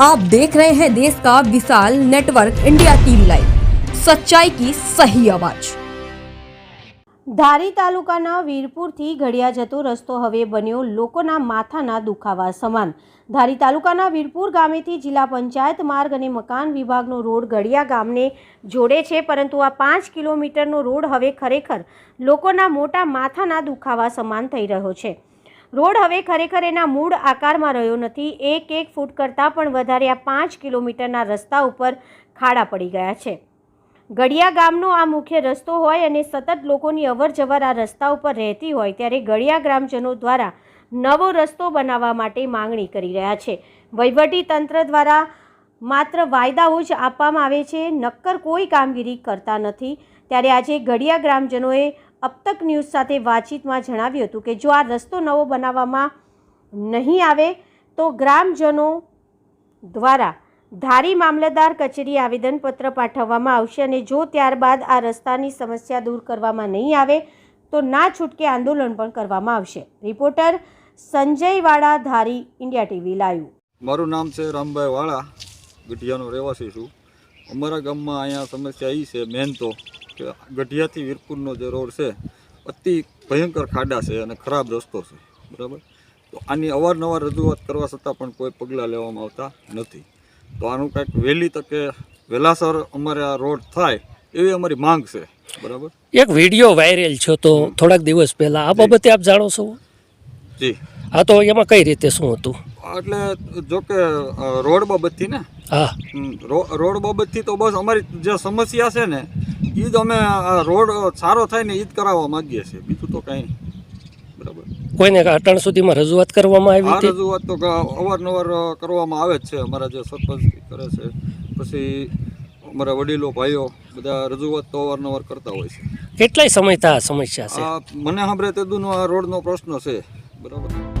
आप देख रहे हैं देश का विशाल नेटवर्क इंडिया टीवी लाइव सच्चाई की सही आवाज ધારી તાલુકાના વીરપુરથી ઘડિયા જતો રસ્તો હવે બન્યો લોકોના માથાના દુખાવા સમાન ધારી તાલુકાના વીરપુર ગામેથી જિલ્લા પંચાયત માર્ગ અને મકાન વિભાગનો રોડ ઘડિયા ગામને જોડે છે પરંતુ આ પાંચ કિલોમીટરનો રોડ હવે ખરેખર લોકોના મોટા માથાના દુખાવા સમાન થઈ રહ્યો છે રોડ હવે ખરેખર એના મૂળ આકારમાં રહ્યો નથી. એક એક ફૂટ કરતાં પણ વધારે આ પાંચ કિલોમીટરના રસ્તા ઉપર ખાડા પડી ગયા છે. ગળિયા ગામનો આ મુખ્ય રસ્તો હોય અને સતત લોકોની અવર જવર આ રસ્તા ઉપર રહેતી હોય ત્યારે ગળિયા ગ્રામજનો દ્વારા નવો રસ્તો બનાવવા માટે માંગણી કરી રહ્યા છે. વહીવટી તંત્ર દ્વારા માત્ર વાયદાઓ જ આપવામાં આવે છે, નક્કર કોઈ કામગીરી કરતા નથી. ત્યારે આજે ગળિયા ગ્રામજનોએ અબતક ન્યૂઝ સાથે વાતચીતમાં જણાવ્યું હતું કે જો આ રસ્તો નવો બનાવવામાં નહીં આવે, તો ગ્રામજનો દ્વારા ધારી મામલતદાર કચેરી આવેદનપત્ર પાઠવવામાં આવશે અને જો ત્યારબાદ આ રસ્તાની સમસ્યા દૂર કરવામાં નહીં આવે, તો ના છૂટકે આંદોલન પણ કરવામાં આવશે. રિપોર્ટર સંજય વાળા ધારી, ઇન્ડિયા ટીવી, લાઈવ. મારું નામ છે રામભાઈ વાળા. ગઢિયાનો રહેવાસી છું. અમારા ગામમાં અહીંયા સમસ્યા એ છે મેન તો કે ગઢિયાથી વીરપુરનો જે રોડ છે અતિ ભયંકર ખાડા છે અને ખરાબ રસ્તો છે. બરાબર? તો આની અવારનવાર રજૂઆત કરવા છતાં પણ કોઈ પગલાં લેવામાં આવતા નથી. તો આનું કાંઈક વહેલી તકે વહેલાસર અમારે આ રોડ થાય એવી અમારી માંગ છે. બરાબર? એક વીડિયો વાયરલ છે તો થોડાક દિવસ પહેલાં. આ બાબતે આપ જાણો છો? જી. આ તો એમાં કઈ રીતે શું હતું? એટલે જો કે રોડ બાબતથી ને? હા. રોડ બાબતથી તો બસ અમારી જે સમસ્યા છે ને એ જ અમે રોડ સારો થાય ને એ જ કરાવવા માંગીએ છીએ. બીજું તો કંઈ બરાબર. કોઈને અટણ સુધીમાં રજૂઆત કરવામાં આવી હતી? રજૂઆત તો અવારનવાર કરવામાં આવે જ છે. અમારા જે સરપંચ કરે છે પછી અમારા વડીલો ભાઈઓ બધા રજૂઆત તો અવારનવાર કરતા હોય છે. કેટલાય સમય આ સમસ્યા છે? મને સાંભળે તેદુનો આ રોડનો પ્રશ્ન છે. બરાબર.